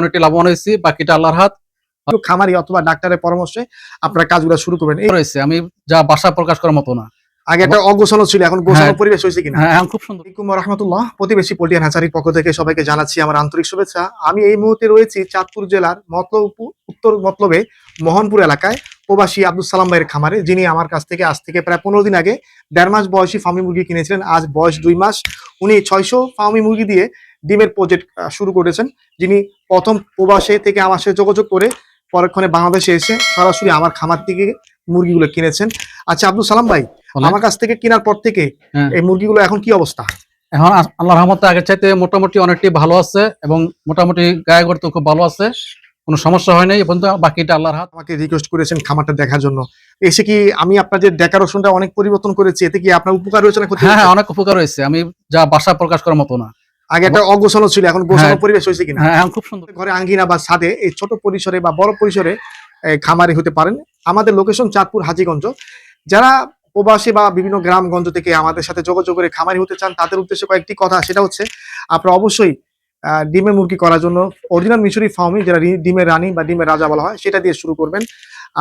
অনেকটি লাভবান হয়েছি বাকিটা আল্লাহর হাত। খামারি অথবা ডাক্তারের পরামর্শে আপনারা কাজগুলো শুরু করবেন। এই রয়েছে আমি যা বাসা প্রকাশ করার মতো না। আগে একটা অগোছালো ছিল এখন গোছানো হ্যাঁ। পরিবেশ হয়েছে কিনা? হ্যাঁ খুব সুন্দর। রহমতুল্লাহ প্রতিবেশী পল্টিয়ান হাজারির পক্ষ থেকে সবাইকে জানাচ্ছি আমার আন্তরিক শুভেচ্ছা। আমি এই মুহূর্তে রয়েছি চাঁদপুর জেলার মতলব উত্তর মতলবে মোহনপুর এলাকায় প্রবাসী আব্দুল সালাম ভাইয়ের খামারে যিনি আমার কাছ থেকে আজ থেকে প্রায় পনেরো দিন আগে দেড় মাস বয়সী ফার্মি মুরগি কিনেছিলেন। আজ বয়স দুই মাস। উনি ছয়শো ফার্মি মুরগি দিয়ে ডিমের প্রজেক্ট শুরু করেছেন। যিনি প্রথম প্রবাসে থেকে আমার সাথে যোগাযোগ করে পরক্ষণে বাংলাদেশে এসে সরাসরি আমার খামার থেকে মুরগিগুলো কিনেছেন। আচ্ছা আব্দুল সালাম ভাই আমার কাছ থেকে কেনার পর থেকে হ্যাঁ। এই মুরগিগুলো এখন কি অবস্থা? এখন আল্লাহ রহমতে আগের চাইতে মোটামুটি অনেকটি ভালো আছে এবং মোটামুটি গায়ে গড়তে খুব ভালো আছে। কোনো সমস্যা হয় নাই এবং বাকিটা আল্লাহর হাত। আমাকে রিকোয়েস্ট করেছেন খামারটা দেখার জন্য। এসে কি আমি আপনাদের ডেকারেশনটা অনেক পরিবর্তন করেছি এতে কি আপনার উপকার হয়েছে না হ্যাঁ? হ্যাঁ অনেক উপকার হয়েছে। আমি যা বাসা প্রকাশ করার মতো না। আগে একটা অগোছালো ছিল এখন গোছানো হ্যাঁ। পরিবেশ হয়েছে কিনা? হ্যাঁ এখন খুব সুন্দর। ঘরে আঙ্গিনা বা ছাদে এই ছোট পরিসরে বা বড় পরিসরে খামারি হতে পারেন। আমাদের লোকেশন চাঁদপুর হাজিগঞ্জ। যারা প্রবাসী বা বিভিন্ন গ্রামগঞ্জ থেকে আমাদের সাথে যোগাযোগ করে খামারি হতে চান তাদের উদ্দেশ্যে কয়েকটি কথা। সেটা হচ্ছে আপনারা অবশ্যই ডিমের মুরগি করার জন্য অরিজিনাল মিশরি ফার্মি যারা ডিমের রানী বা ডিমের রাজা বলা হয় সেটা দিয়ে শুরু করবেন।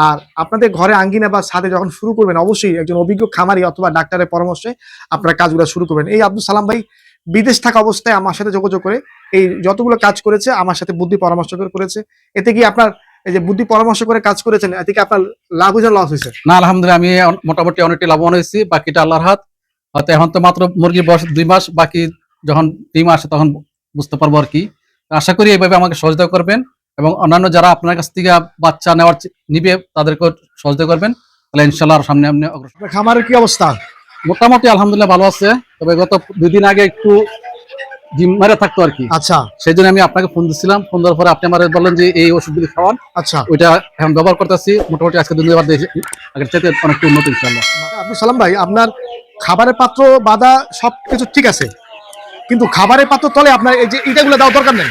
আর আপনাদের ঘরে আঙ্গিনা বা ছাদে যখন শুরু করবেন অবশ্যই একজন অভিজ্ঞ খামারি অথবা ডাক্তারের পরামর্শে আপনারা কাজগুলো শুরু করবেন। এই আব্দুল সালাম ভাই বিদেশ থাকা অবস্থায় আমার সাথে যোগাযোগ করে এই যতগুলো কাজ করেছে আমার সাথে বুদ্ধি পরামর্শ করে করেছে। এতে কি আপনার এই যে বুদ্ধি পরামর্শ করে কাজ করেছেন এতে কি আপনার লাভ হয়েছে লস হয়েছে? না আলহামদুলিল্লাহ আমি মোটামুটি অনেকটি লাভবান হয়েছি বাকিটা আল্লাহর হাত। হয়তো এখন তো মাত্র মুরগির বয়স দুই মাস বাকি যখন ডিম আসে তখন বুঝতে পারব আর কি। আশা করি এইভাবে আমাকে সহযোগিতা করবেন এবং অন্যান্য যারা আপনার কাছ থেকে বাচ্চা নেওয়ার নিবে তাদেরকে সহযোগিতা করবেন। তাহলে ইনশাল্লাহ সামনে আপনি খামারের কি অবস্থা? মোটামুটি আলহামদুলিল্লাহ ভালো আছে। তবে গত দুই দিন আগে একটু মেরে থাকতো আর কি। আচ্ছা। সেই জন্য আমি আপনাকে ফোন দিচ্ছিলাম ফোন দেওয়ার পরে আপনি আমার বললেন যে এই ওষুধগুলি খাওয়ান। আচ্ছা। ওইটা এখন ব্যবহার করতেছি। মোটামুটি আজকে দুদিন আবার দেখি। আগের চাইতে অনেকটা উন্নত ইনশাল্লাহ সালাম ভাই আপনার খাবারের পাত্র বাদা সবকিছু ঠিক আছে। কিন্তু খাবারের পাত্র তলে আপনার এই যে এটাগুলো দেওয়ার দরকার নেই।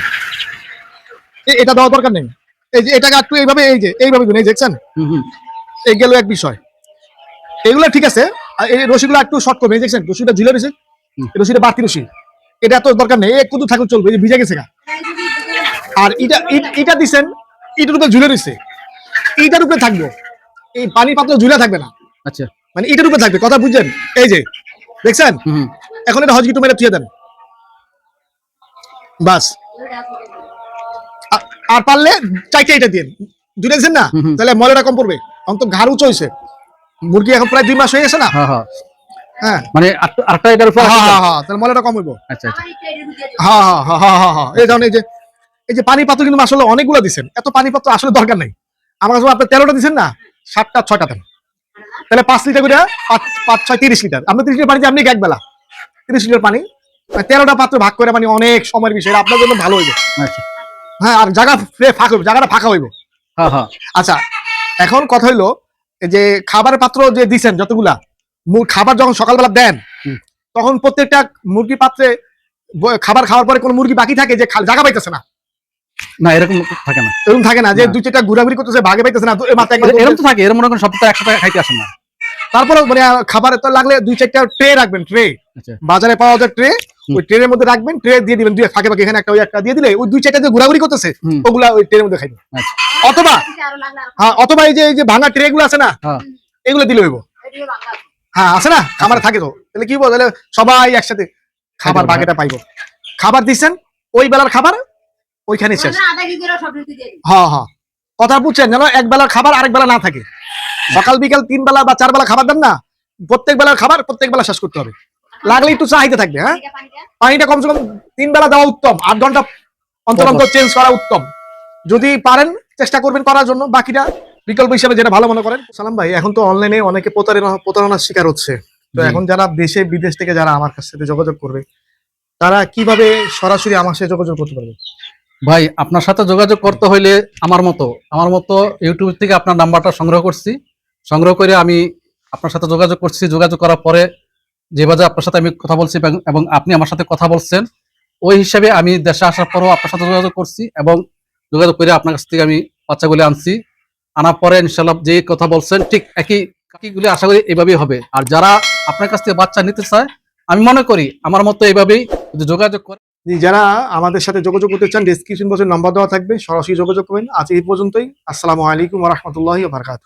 এটা দেওয়ার দরকার নেই। এই যে এটাকে একটু এইভাবে এই যে এইভাবে দেখছেন? হুম হুম। এই গেল এক বিষয়। এগুলো ঠিক আছে আর এই রশিগুলো একটু শর্ট করবে দেখছেন রশিটা ঝুলে রয়েছে। রশিটা বাড়তি রশি। এটা তো দরকার নেই এক কুদু থাকলে চলবে ভিজে গেছে আর এটা এটা দিছেন এটার উপরে ঝুলে রয়েছে। এইটার উপরে থাকবে। এই পানির পাত্র ঝুলে থাকবে না। আচ্ছা। মানে এটার উপরে থাকবে কথা বুঝছেন? এই যে দেখছেন? এখন এটা হজগিটু মেরে থুয়ে দেন। বাস। আর পারলে চাইতে এটা দিন দুটো দিচ্ছেন না। তাহলে ময়লাটা কম পড়বে। অন্ত ঘাড় উঁচু হয়েছে। মুরগি এখন প্রায় দুই মাস হয়ে গেছে না? হ্যাঁ হ্যাঁ। হ্যাঁ। মানে আরেকটা- আরেকটা এটার উপর হ্যাঁ হ্যাঁ হ্যাঁ তাহলে ময়লাটা কম হইব আচ্ছা আচ্ছা। হ্যাঁ হ্যাঁ হ্যাঁ হ্যাঁ হ্যাঁ হ্যাঁ। এই ধরুন যে এই যে পানি পাত্র কিন্তু আসলে অনেকগুলো দিচ্ছেন এত পানি পাত্র আসলে দরকার নেই। আমার কাছে আপনি তেরোটা দিচ্ছেন না? সাতটা ছয়টা দেন। তাহলে পাঁচ লিটার করে পাঁচ পাঁচ ছয় তিরিশ লিটার। আপনি তিরিশ লিটার পানি আপনি এক বেলা। তিরিশ লিটার পানি। মানে তেরোটা পাত্র ভাগ করে মানে অনেক সময়ের বিষয়। আপনার জন্য ভালো হইবে। আচ্ছা। হ্যাঁ আর জায়গা ফাঁকা হইবে। জায়গাটা ফাঁকা হইবে। হ্যাঁ হ্যাঁ। আচ্ছা এখন কথা হইল যে খাবারের পাত্র যে দিছেন যতগুলা খাবার যখন সকালবেলা দেন তখন প্রত্যেকটা মুরগি পাত্রে খাবার খাওয়ার পরে কোনো মুরগি বাকি থাকে যে জায়গা পাইতেছে না। না এরকম থাকে না। এরকম থাকে না যে দুই চারটা ঘোরাঘুরি করতেছে ভাগে পাইতেছে না মাথায় একবার এরকম তো থাকে এরকম মনে করেন সপ্তাহে একশো টাকা খাইতে আসেন না। তারপরে মানে তো লাগলে দুই চারটা ট্রে রাখবেন ট্রে। আচ্ছা। বাজারে পাওয়া যায় ট্রে। ওই ট্রেনের মধ্যে রাখবেন ট্রে দিয়ে দিবেন দুই ফাঁকে ফাঁকে এখানে একটা ওই একটা দিয়ে দিলে ওই দুই চারটা যে ঘোরাঘুরি করতেছে ওগুলা ওই ট্রেনের মধ্যে খাইবে আচ্ছা। অথবা হ্যাঁ অথবা এই যে এই যে ভাঙা ট্রে গুলো আছে না হ্যাঁ। এগুলো দিলে হইব। হ্যাঁ আছে না? খাবার থাকে তো। তাহলে কি বল তাহলে সবাই একসাথে খাবার বাগেটা পাইবো। খাবার দিচ্ছেন ওই বেলার খাবার ওইখানে শেষ। হ্যাঁ হ্যাঁ। কথা বুঝছেন যেন এক বেলার খাবার আরেক বেলা না থাকে। সকাল বিকাল তিন বেলা বা চার বেলা খাবার দেন না প্রত্যেক বেলার খাবার প্রত্যেক বেলা শেষ করতে হবে। লাগলে একটু চাহিদা থাকবে হ্যাঁ? পানিটা কমসে কম তিন বেলা দেওয়া উত্তম আট ঘণ্টা অন্তর অন্তর চেঞ্জ করা উত্তম। যদি পারেন চেষ্টা করবেন করার জন্য। বাকিটা বিকল্প হিসাবে যেটা ভালো মনে করেন। সালাম ভাই এখন তো অনলাইনে অনেকে প্রতারণা প্রতারণার শিকার হচ্ছে। তো এখন যারা দেশে বিদেশ থেকে যারা আমার কাছ থেকে যোগাযোগ করবে তারা কীভাবে সরাসরি আমার সাথে যোগাযোগ করতে পারবে? ভাই আপনার সাথে যোগাযোগ করতে হইলে আমার মতো আমার মতো ইউটিউব থেকে আপনার নাম্বারটা সংগ্রহ করছি। সংগ্রহ করে আমি আপনার সাথে যোগাযোগ করছি। যোগাযোগ করার পরে যেভাবে আপনার সাথে আমি কথা বলছি এবং- আপনি আমার সাথে কথা বলছেন, ওই হিসাবে আমি দেশে আসার পরও আপনার সাথে যোগাযোগ করছি এবং যোগাযোগ করে আপনার কাছ থেকে আমি বাচ্চাগুলি আনছি। আনার পরে ইনশাল্লাহ যে কথা বলছেন, ঠিক একই একইগুলি আশা করি এইভাবেই হবে। আর যারা আপনার কাছ থেকে বাচ্চা নিতে চায়, আমি মনে করি আমার মতো এইভাবেই যদি যোগাযোগ করে যারা আমাদের সাথে যোগাযোগ করতে চান ডেসক্রিপশন বক্সে নাম্বার দেওয়া থাকবে। সরাসরি যোগাযোগ করবেন। আজ এই পর্যন্তই। আসসালামু আলাইকুম রহমতুল্লাহ বারকাত